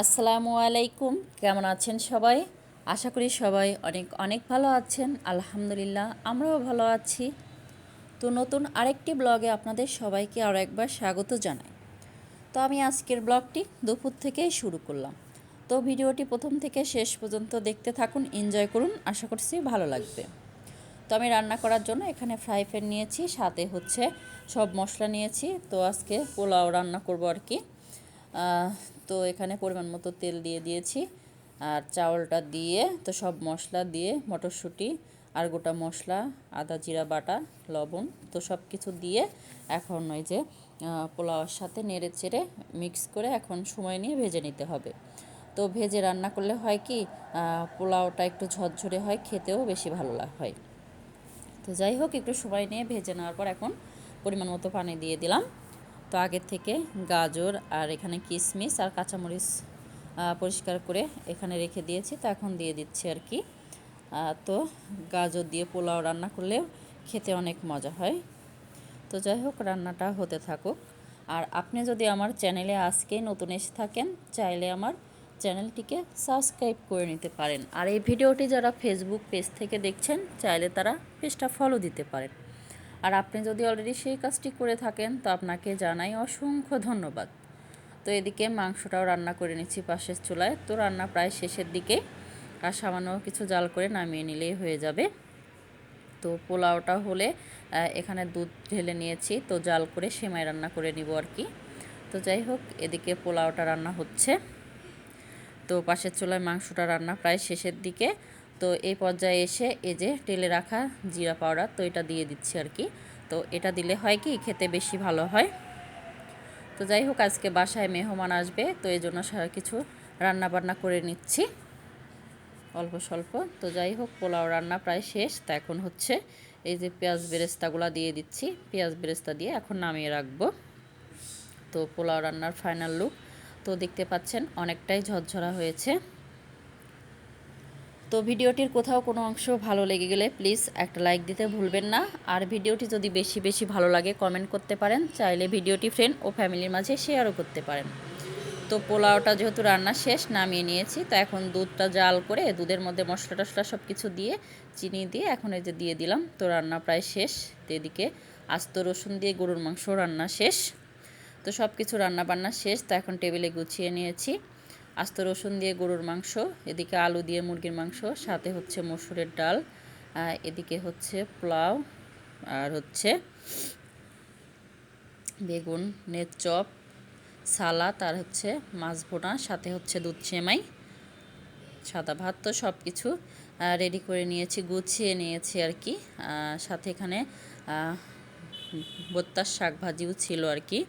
আসসালামু আলাইকুম। কেমন আছেন সবাই? আশা করি সবাই অনেক অনেক ভালো আছেন। আলহামদুলিল্লাহ, আমরাও ভালো আছি। তো নতুন আরেকটি ব্লগে আপনাদের সবাইকে আরও একবার স্বাগত জানাই। তো আমি আজকের ব্লগটি দুপুর থেকেই শুরু করলাম। তো ভিডিওটি প্রথম থেকে শেষ পর্যন্ত দেখতে থাকুন, এনজয় করুন, আশা করছি ভালো লাগবে। তো আমি রান্না করার জন্য এখানে ফ্রাই প্যান নিয়েছি, সাথে হচ্ছে সব মশলা নিয়েছি। তো আজকে পোলাও রান্না করব আর কি। তো এখানে পরিমাণ মতো তেল দিয়ে দিয়েছি আর চাউলটা দিয়ে তো সব মশলা দিয়ে মটরশুঁটি আর গোটা মশলা আদা জিরা বাটা লবণ তো সব কিছু দিয়ে এখন ওই যে আহ, পোলাওর সাথে নেড়ে চেড়ে মিক্স করে এখন সময় নিয়ে ভেজে নিতে হবে। তো ভেজে রান্না করলে হয় কি পোলাওটা একটু ঝরঝরে হয় খেতেও বেশি ভালো লাগ- হয়। তো যাই হোক একটু সময় নিয়ে ভেজে নেওয়ার পর এখন পরিমাণ মতো পানি দিয়ে দিলাম। তো আগের থেকে গাজর আর এখানে কিশমিশ আর কাঁচামরিচ পরিষ্কার করে এখানে রেখে দিয়েছি। তো এখন দিয়ে দিচ্ছি আর কি। তো গাজর দিয়ে পোলাও রান্না করলেও খেতে অনেক মজা হয়। তো যাই হোক, রান্নাটা হতে থাকুক। আর আপনি যদি আমার চ্যানেলে আজকে নতুন এসে থাকেন, চাইলে আমার চ্যানেলটিকে সাবস্ক্রাইব করে নিতে পারেন। আর এই ভিডিওটি যারা ফেসবুক পেজ থেকে দেখছেন, চাইলে তারা পেজটা ফলো দিতে পারেন। আর আপনি যদি অলরেডি সেই কাজটি করে থাকেন, তো আপনাকে জানাই অসংখ্য ধন্যবাদ। তো এদিকে মাংসটাও রান্না করে নিচ্ছি পাশের চুলায়। তো রান্না প্রায় শেষের দিকে আর সামান্য কিছু জাল করে নামিয়ে নিলেই হয়ে যাবে। তো পোলাওটা হলে এখানে দুধ ঢেলে নিয়েছি। তো জাল করে সেমাই রান্না করে নিব আর কি। তো যাই হোক, এদিকে পোলাওটা রান্না হচ্ছে। তো পাশের চুলায় মাংসটা রান্না প্রায় শেষের দিকে। তো এই পর্যায়ে এসে এই যে টেলে রাখা জিরা পাউডার, তো এটা দিয়ে দিচ্ছি আর কি। তো এটা দিলে হয় কি, খেতে বেশি ভালো হয়। তো যাই হোক, আজকে বাসায় মেহমান আসবে, তো এই জন্য সারা কিছু রান্না বান্না করে নিচ্ছি। অল্প স্বল্প। তো যাই হোক, পোলাও রান্না প্রায় শেষ। তা এখন হচ্ছে এই যে পেঁয়াজ বেরেস্তাগুলো দিয়ে দিচ্ছি। পেঁয়াজ বেরেস্তা দিয়ে এখন নামিয়ে রাখব। তো পোলাও রান্নার ফাইনাল লুক। তো দেখতে পাচ্ছেন, অনেকটাই ঝরঝরা হয়েছে। তো ভিডিওটির কোথাও কোনো অংশ ভালো লেগে গেলে প্লিজ একটা লাইক দিতে ভুলবেন না। আর ভিডিওটি যদি বেশি বেশি ভালো লাগে, কমেন্ট করতে পারেন। চাইলে ভিডিওটি ফ্রেন্ড ও ফ্যামিলির মাঝে শেয়ারও করতে পারেন। তো পোলাওটা যেহেতু রান্না শেষ, নামিয়ে নিয়েছি। তো এখন দুধটা জাল করে দুধের মধ্যে মশলা টশলা সব কিছু দিয়ে, চিনি দিয়ে এখন এই যে দিয়ে দিলাম। তো রান্না প্রায় শেষ। এদিকে আস্ত রসুন দিয়ে গরুর মাংস রান্না শেষ। তো সব কিছু রান্না বান্না শেষ। তো এখন টেবিলে গুছিয়ে নিয়েছি। আস্ত রসুন দিয়ে গরুর মাংস, এদিকে আলু দিয়ে মুরগির মাংস, সাথে হচ্ছে মসুরের ডাল এদিকে হচ্ছে পোলাও, আর হচ্ছে বেগুন নের চপ, সালাদ, আর হচ্ছে মাছ ভোনা, সাথে হচ্ছে দুধ সেমাই, সাদা ভাত, তো সব কিছু রেডি করে নিয়েছি, গুছিয়ে নিয়েছি আর কি। সাথে এখানে বত্তার শাক ভাজিও ছিল আর কি।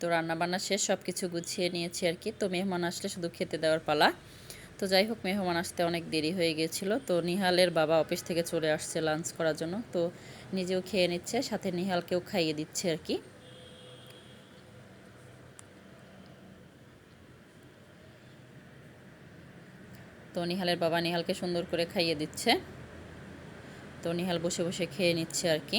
তো রান্না বান্না শেষ সব কিছু গুছিয়ে নিয়েছি আর কি। তো মেহমান আসলে শুধু খেতে দেওয়ার পালা। তো যাই হোক, মেহমান আসতে অনেক দেরি হয়ে গিয়েছিল তো নিহালের বাবা অফিস থেকে চলে আসছে লাঞ্চ করার জন্য। তো নিজেও খেয়ে নিচ্ছে, সাথে নিহালকেও খাইয়ে দিচ্ছে আর কি। তো নিহালের বাবা নিহালকে সুন্দর করে খাইয়ে দিচ্ছে। তো নিহাল বসে বসে খেয়ে নিচ্ছে আর কি।